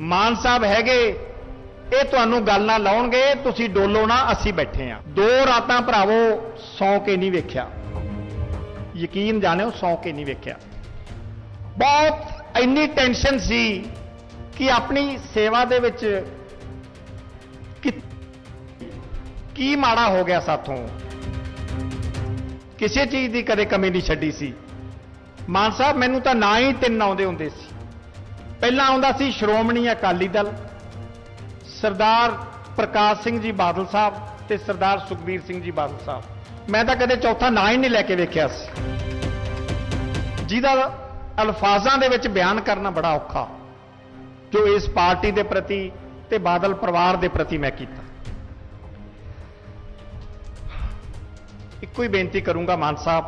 ਮਾਨ ਸਾਹਿਬ ਹੈਗੇ, ਇਹ ਤੁਹਾਨੂੰ ਗੱਲ ਨਾ ਲਾਉਣਗੇ, ਤੁਸੀਂ ਡੋਲੋ ਨਾ, ਅਸੀਂ ਬੈਠੇ ਆ। ਦੋ ਰਾਤਾਂ ਭਰਾਵੋ, ਸੌਂ ਕੇ ਨਹੀਂ ਵੇਖਿਆ। ਯਕੀਨ ਜਾਣਿਓ, ਸੌਂ ਕੇ ਨਹੀਂ ਵੇਖਿਆ। ਬਹੁਤ ਇੰਨੀ ਟੈਨਸ਼ਨ ਸੀ ਕਿ ਆਪਣੀ ਸੇਵਾ ਦੇ ਵਿੱਚ ਕੀ ਮਾੜਾ ਹੋ ਗਿਆ ਸਾਥੋਂ। ਕਿਸੇ ਚੀਜ਼ ਦੀ ਕਦੇ ਕਮੀ ਨਹੀਂ ਛੱਡੀ ਸੀ। ਮਾਨ ਸਾਹਿਬ, ਮੈਨੂੰ ਤਾਂ ਨਾ ਹੀ ਤਿੰਨ ਆਉਂਦੇ ਹੁੰਦੇ ਸੀ। ਪਹਿਲਾਂ ਆਉਂਦਾ ਸੀ ਸ਼੍ਰੋਮਣੀ ਅਕਾਲੀ ਦਲ, ਸਰਦਾਰ ਪ੍ਰਕਾਸ਼ ਸਿੰਘ ਜੀ ਬਾਦਲ ਸਾਹਿਬ ਤੇ ਸਰਦਾਰ ਸੁਖਬੀਰ ਸਿੰਘ ਜੀ ਬਾਦਲ ਸਾਹਿਬ। ਮੈਂ ਤਾਂ ਕਦੇ ਚੌਥਾ ਨਾਂ ਹੀ ਨਹੀਂ ਲੈ ਕੇ ਵੇਖਿਆ ਸੀ। ਜਿਹਦਾ ਅਲਫਾਜ਼ਾਂ ਦੇ ਵਿੱਚ ਬਿਆਨ ਕਰਨਾ ਬੜਾ ਔਖਾ, ਜੋ ਇਸ ਪਾਰਟੀ ਦੇ ਪ੍ਰਤੀ ਤੇ ਬਾਦਲ ਪਰਿਵਾਰ ਦੇ ਪ੍ਰਤੀ ਮੈਂ ਕੀਤਾ। ਇੱਕੋ ਹੀ ਬੇਨਤੀ ਕਰੂੰਗਾ ਮਾਨ ਸਾਹਿਬ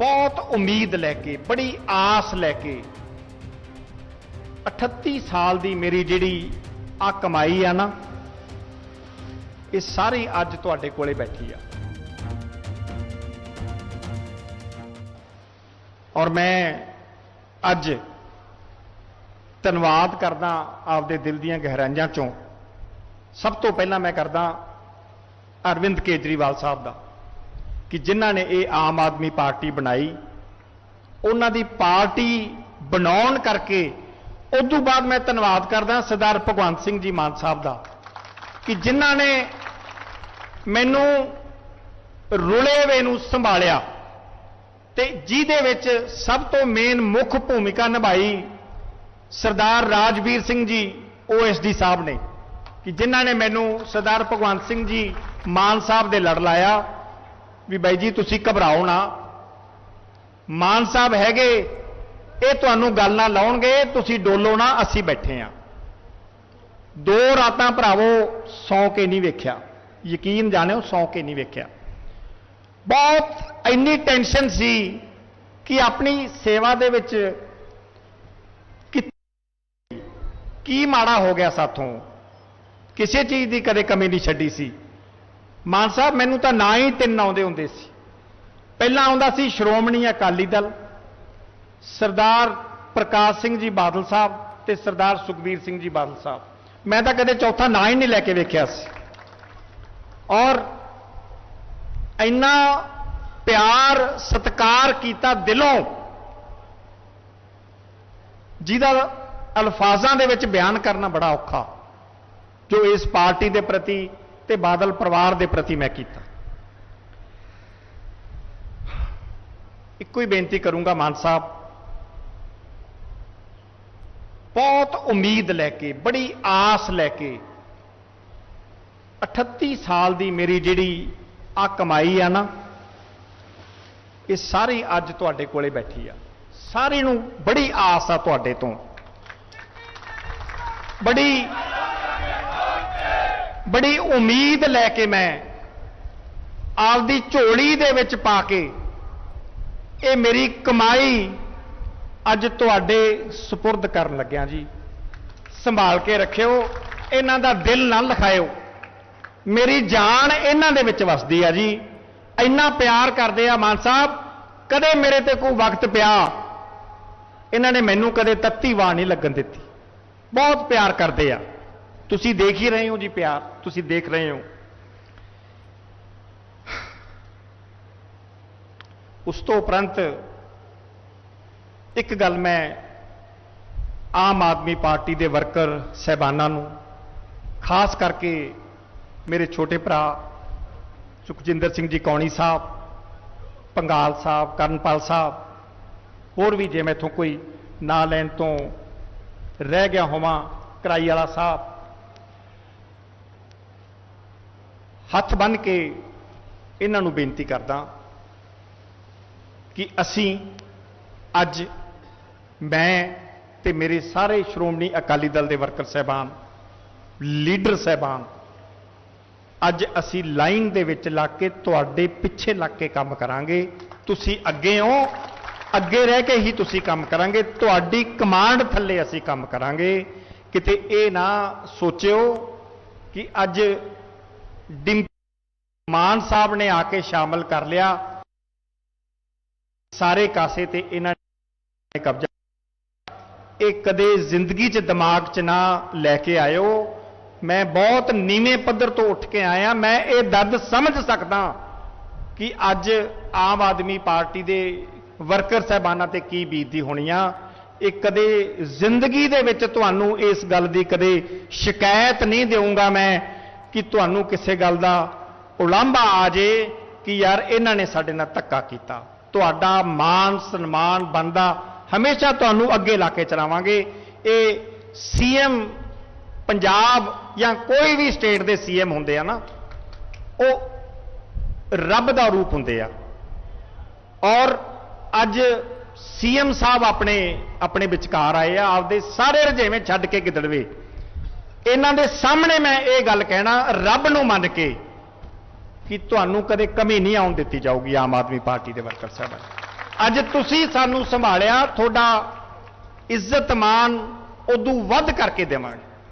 ਬਹੁਤ ਉਮੀਦ ਲੈ ਕੇ, ਬੜੀ ਆਸ ਲੈ ਕੇ 38 ਸਾਲ ਦੀ ਮੇਰੀ ਜਿਹੜੀ ਆ ਕਮਾਈ ਆ ਨਾ, ਇਹ ਸਾਰੀ ਅੱਜ ਤੁਹਾਡੇ ਕੋਲੇ ਬੈਠੀ ਆ। ਔਰ ਮੈਂ ਅੱਜ ਧੰਨਵਾਦ ਕਰਦਾ ਆਪਦੇ ਦਿਲ ਦੀਆਂ ਗਹਿਰਾਈਆਂ ਚੋਂ। ਸਭ ਤੋਂ ਪਹਿਲਾਂ ਮੈਂ ਕਰਦਾ ਅਰਵਿੰਦ ਕੇਜਰੀਵਾਲ ਸਾਹਿਬ ਦਾ। ਕਿ ਜਿਨ੍ਹਾਂ ਨੇ ਇਹ ਆਮ ਆਦਮੀ ਪਾਰਟੀ ਬਣਾਈ, ਉਹਨਾਂ ਦੀ ਪਾਰਟੀ ਬਣਾਉਣ ਕਰਕੇ ਉਦੋਂ ਬਾਅਦ ਮੈਂ ਧੰਨਵਾਦ ਕਰਦਾ ਸਰਦਾਰ ਭਗਵੰਤ ਸਿੰਘ ਜੀ ਮਾਨ ਸਾਹਿਬ ਦਾ, ਕਿ ਜਿਨ੍ਹਾਂ ਨੇ ਮੈਨੂੰ ਰੁਲੇ ਵੇ ਨੂੰ ਸੰਭਾਲਿਆ ਤੇ ਜਿਹਦੇ ਵਿੱਚ ਸਭ ਤੋਂ ਮੇਨ ਮੁੱਖ ਭੂਮਿਕਾ ਨਿਭਾਈ ਸਰਦਾਰ ਰਾਜਵੀਰ ਸਿੰਘ ਜੀ ਓਐਸਡੀ ਸਾਹਿਬ ਨੇ, ਕਿ ਜਿਨ੍ਹਾਂ ਨੇ ਮੈਨੂੰ ਸਰਦਾਰ ਭਗਵੰਤ ਸਿੰਘ ਜੀ ਮਾਨ ਸਾਹਿਬ ਦੇ ਲੜ ਲਾਇਆ ਵੀ ਬਾਈ ਜੀ, ਤੁਸੀਂ ਘਬਰਾਓ ਨਾ। ਮਾਨ ਸਾਹਿਬ ਹੈਗੇ, ਇਹ ਤੁਹਾਨੂੰ ਗੱਲ ਨਾ ਲਾਉਣਗੇ, ਤੁਸੀਂ ਡੋਲੋ ਨਾ, ਅਸੀਂ ਬੈਠੇ ਆ। ਦੋ ਰਾਤਾਂ ਭਰਾਵੋ ਸੌ ਕੇ ਨਹੀਂ ਵੇਖਿਆ। ਯਕੀਨ ਜਾਣਿਓ ਸੌ ਕੇ ਨਹੀਂ ਵੇਖਿਆ। ਬਹੁਤ ਇੰਨੀ ਟੈਨਸ਼ਨ ਸੀ ਕਿ ਆਪਣੀ ਸੇਵਾ ਦੇ ਵਿੱਚ ਕੀ ਮਾੜਾ ਹੋ ਗਿਆ ਸਾਥੋਂ। ਕਿਸੇ ਚੀਜ਼ ਦੀ ਕਦੇ ਕਮੀ ਨਹੀਂ ਛੱਡੀ ਸੀ। ਮਾਨ ਸਾਹਿਬ, ਮੈਨੂੰ ਤਾਂ ਨਾ ਹੀ ਤਿੰਨ ਆਉਂਦੇ ਹੁੰਦੇ ਸੀ। ਪਹਿਲਾਂ ਆਉਂਦਾ ਸੀ ਸ਼੍ਰੋਮਣੀ ਅਕਾਲੀ ਦਲ, ਸਰਦਾਰ ਪ੍ਰਕਾਸ਼ ਸਿੰਘ ਜੀ ਬਾਦਲ ਸਾਹਿਬ ਤੇ ਸਰਦਾਰ ਸੁਖਬੀਰ ਸਿੰਘ ਜੀ ਬਾਦਲ ਸਾਹਿਬ। ਮੈਂ ਤਾਂ ਕਦੇ ਚੌਥਾ ਨਾਂ ਹੀ ਨਹੀਂ ਲੈ ਕੇ ਵੇਖਿਆ ਸੀ। ਔਰ ਇੰਨਾ ਪਿਆਰ, ਸਤਿਕਾਰ ਕੀਤਾ ਦਿਲੋਂ, ਜਿਹਦਾ ਅਲਫਾਜ਼ਾਂ ਦੇ ਵਿੱਚ ਬਿਆਨ ਕਰਨਾ ਬੜਾ ਔਖਾ, ਜੋ ਇਸ ਪਾਰਟੀ ਦੇ ਪ੍ਰਤੀ ਤੇ ਬਾਦਲ ਪਰਿਵਾਰ ਦੇ ਪ੍ਰਤੀ ਮੈਂ ਕੀਤਾ। ਇੱਕੋ ਹੀ ਬੇਨਤੀ ਕਰੂੰਗਾ ਮਾਨ ਸਾਹਿਬ। ਬਹੁਤ ਉਮੀਦ ਲੈ ਕੇ, ਬੜੀ ਆਸ ਲੈ ਕੇ 38 ਸਾਲ ਦੀ ਮੇਰੀ ਜਿਹੜੀ ਆ ਕਮਾਈ ਆ ਨਾ, ਇਹ ਸਾਰੀ ਅੱਜ ਤੁਹਾਡੇ ਕੋਲੇ ਬੈਠੀ ਆ। ਸਾਰੀ ਨੂੰ ਬੜੀ ਆਸ ਆ ਤੁਹਾਡੇ ਤੋਂ। ਬੜੀ ਬੜੀ ਉਮੀਦ ਲੈ ਕੇ ਮੈਂ ਆਪਦੀ ਝੋਲੀ ਦੇ ਵਿੱਚ ਪਾ ਕੇ ਇਹ ਮੇਰੀ ਕਮਾਈ ਅੱਜ ਤੁਹਾਡੇ ਸਪੁਰਦ ਕਰਨ ਲੱਗਿਆ ਜੀ। ਸੰਭਾਲ ਕੇ ਰੱਖਿਓ, ਇਹਨਾਂ ਦਾ ਦਿਲ ਨਾ ਲਖਾਇਓ। ਮੇਰੀ ਜਾਨ ਇਹਨਾਂ ਦੇ ਵਿੱਚ ਵਸਦੀ ਆ ਜੀ। ਇੰਨਾ ਪਿਆਰ ਕਰਦੇ ਆ ਮਾਨ ਸਾਹਿਬ, ਕਦੇ ਮੇਰੇ ਤੇ ਕੋਈ ਵਕਤ ਪਿਆ, ਇਹਨਾਂ ਨੇ ਮੈਨੂੰ ਕਦੇ ਤੱਤੀ ਵਾਹ ਨਹੀਂ ਲੱਗਣ ਦਿੱਤੀ। ਬਹੁਤ ਪਿਆਰ ਕਰਦੇ ਆ। ਤੁਸੀਂ ਦੇਖ ਹੀ ਰਹੇ ਹੋ ਜੀ ਪਿਆਰ, ਤੁਸੀਂ ਦੇਖ ਰਹੇ ਹੋ। ਉਸ ਤੋਂ ਉਪਰੰਤ ਇੱਕ ਗੱਲ ਮੈਂ ਆਮ ਆਦਮੀ ਪਾਰਟੀ ਦੇ ਵਰਕਰ ਸਹਿਬਾਨਾਂ ਨੂੰ, ਖਾਸ ਕਰਕੇ ਮੇਰੇ ਛੋਟੇ ਭਰਾ ਸੁਖਜਿੰਦਰ ਸਿੰਘ ਜੀ ਕੌਣੀ ਸਾਹਿਬ, ਪੰਗਾਲ ਸਾਹਿਬ, ਕਰਨਪਾਲ ਸਾਹਿਬ, ਹੋਰ ਵੀ ਜੇ ਮੈਥੋਂ ਕੋਈ ਨਾਂ ਲੈਣ ਤੋਂ ਰਹਿ ਗਿਆ ਹੋਵਾਂ ਕਰਾਈ ਵਾਲਾ ਸਾਹਿਬ ਹੱਥ ਬੰਨ ਕੇ ਇਹਨਾਂ ਨੂੰ ਬੇਨਤੀ ਕਰਦਾ ਕਿ ਅਸੀਂ ਅੱਜ ਮੈਂ ਤੇ ਮੇਰੇ ਸਾਰੇ ਸ਼੍ਰੋਮਣੀ ਅਕਾਲੀ ਦਲ ਦੇ ਵਰਕਰ ਸਹਿਬਾਨ, ਲੀਡਰ ਸਹਿਬਾਨ, ਅੱਜ ਅਸੀਂ ਲਾਈਨ ਦੇ ਵਿੱਚ ਲੱਗ ਕੇ ਤੁਹਾਡੇ ਪਿੱਛੇ ਲੱਗ ਕੇ ਕੰਮ ਕਰਾਂਗੇ। ਤੁਸੀਂ ਅੱਗੇ ਹੋ, ਅੱਗੇ ਰਹਿ ਕੇ ਹੀ ਤੁਸੀਂ ਕੰਮ ਕਰਾਂਗੇ। ਤੁਹਾਡੀ ਕਮਾਂਡ ਥੱਲੇ ਅਸੀਂ ਕੰਮ ਕਰਾਂਗੇ। ਕਿਤੇ ਇਹ ਨਾ ਸੋਚਿਓ ਕਿ ਅੱਜ ਮਾਨ ਸਾਹਿਬ ਨੇ ਆ ਕੇ ਸ਼ਾਮਲ ਕਰ ਲਿਆ। ਸਾਰੇ ਕਾਸੇ ਤੇ ਇਹਨਾਂ ਨੇ ਕਬਜ਼ਾ ਇਹ ਕਦੇ ਜ਼ਿੰਦਗੀ 'ਚ ਦਿਮਾਗ 'ਚ ਨਾ ਲੈ ਕੇ ਆਇਓ। ਮੈਂ ਬਹੁਤ ਨੀਵੇਂ ਪੱਧਰ ਤੋਂ ਉੱਠ ਕੇ ਆਇਆ। ਮੈਂ ਇਹ ਦਰਦ ਸਮਝ ਸਕਦਾ ਕਿ ਅੱਜ ਆਮ ਆਦਮੀ ਪਾਰਟੀ ਦੇ ਵਰਕਰ ਸਹਿਬਾਨਾਂ ਤੇ ਕੀ ਬੀਤਦੀ ਹੋਣੀ ਆ। ਇਹ ਕਦੇ ਜ਼ਿੰਦਗੀ ਦੇ ਵਿੱਚ ਤੁਹਾਨੂੰ ਇਸ ਗੱਲ ਦੀ ਕਦੇ ਸ਼ਿਕਾਇਤ ਨਹੀਂ ਦੇਵਾਂਗਾ ਮੈਂ। ਕਿ ਤੁਹਾਨੂੰ ਕਿਸੇ ਗੱਲ ਦਾ ਉਲਾਂਭਾ ਆ ਜੇ ਕਿ ਯਾਰ ਇਹਨਾਂ ਨੇ ਸਾਡੇ ਨਾਲ ਧੱਕਾ ਕੀਤਾ। ਤੁਹਾਡਾ ਮਾਨ ਸਨਮਾਨ ਬੰਦਾ ਹਮੇਸ਼ਾ ਤੁਹਾਨੂੰ ਅੱਗੇ ਲਾ ਕੇ ਚਲਾਵਾਂਗੇ। ਇਹ ਸੀਐਮ ਪੰਜਾਬ ਜਾਂ ਕੋਈ ਵੀ ਸਟੇਟ ਦੇ ਸੀਐਮ ਹੁੰਦੇ ਆ ਨਾ, ਉਹ ਰੱਬ ਦਾ ਰੂਪ ਹੁੰਦੇ ਆ। ਔਰ ਅੱਜ ਸੀਐਮ ਸਾਹਿਬ ਆਪਣੇ ਆਪਣੇ ਵਿਚਕਾਰ ਆਏ ਆ, ਆਪਦੇ ਸਾਰੇ ਰਜੇਵੇਂ ਛੱਡ ਕੇ ਗਿੱਦੜਵੇ। ਇਹਨਾਂ ਦੇ ਸਾਹਮਣੇ ਮੈਂ ਇਹ ਗੱਲ ਕਹਿਣਾ, ਰੱਬ ਨੂੰ ਮੰਨ ਕੇ ਕਿ ਤੁਹਾਨੂੰ ਕਦੇ ਕਮੀ ਨਹੀਂ ਆਉਣ ਦਿੱਤੀ ਜਾਊਗੀ ਆਮ ਆਦਮੀ ਪਾਰਟੀ ਦੇ ਵਰਕਰ ਸਾਹਿਬ ਅੱਜ ਤੁਸੀਂ ਸਾਨੂੰ ਸੰਭਾਲਿਆ, ਤੁਹਾਡਾ ਇੱਜ਼ਤ ਮਾਨ ਉਦੋਂ ਵੱਧ ਕਰਕੇ ਦੇਵਾਂਗੇ।